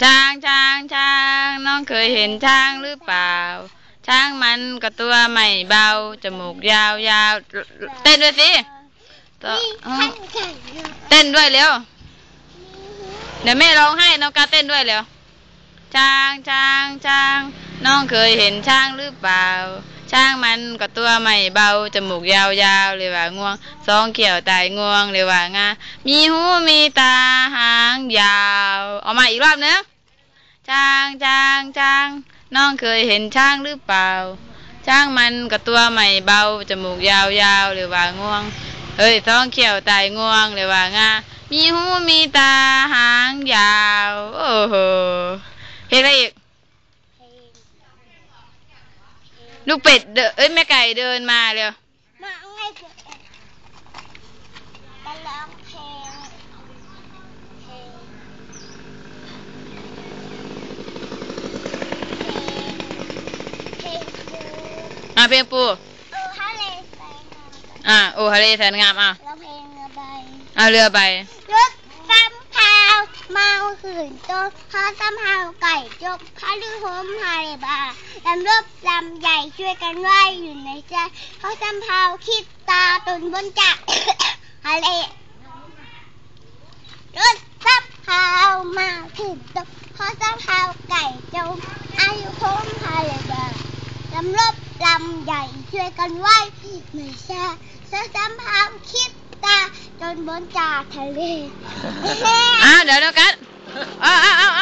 ช้างช้างช้างน้องเคยเห็นช้างหรือเปล่า ช้างมันก็ตัวไม่เบาจมูกยาวยาวเต้นด้วยสิต่ออ๋อเต้นด้วยเร็วเดี๋ยวแม่ร้องให้น้องกาเต้นด้วยเร็วช้างช้างช้างน้องเคยเห็นช้างหรือเปล่า ช้างมันก็ตัวไม่เบาจมูกยาวยาวเลยว่าง่วงสองเขียวตายง่วงเลยว่างามีหูมีตาหางยาวเอามาอีกรอบนึงช้างช้างช้างน้องเคยเห็นช้างหรือเปล่าช้างมันก็ตัวไม่เบาจมูกยาวยาวเลยว่าง่วงเอ้ยสองเขียวตายง่วงเลยว่างามีหูมีตาหางยาว โอ้โหเพลงอะไรอีก ลูกเป็ดเดนเอ้ยแม่ไก่เดินมาเร็วมาเอาไงเกิดกันร้องเพลงเพลงเพลงเพลงอะเพลงปูเออทะเลแสงงามอะโอ้ทะเลแสนงามอะแล้วเพลงระบายเอาเรือไปรถตำพาวเมาหื่นโจกข้าตำพาวไก่จกข้าลือหอมฮาเรบาลำรบลำใหญ่ช่วยกันไว้อยู่ในใจเขาตำพาวคิดตาตุนบนจากฮาเลรถตำพาวมาถึงตกเขาตำพาวไก่จกอายุหอมฮาเรบาลำรบลำใหญ่ช่วยกันไว้ไม่ใช่เขาตำพาวคิด จนบนจากทะเล อะเดี๋ยวเดี๋ยวกัน เอาเอาเอาเอาโอ้ย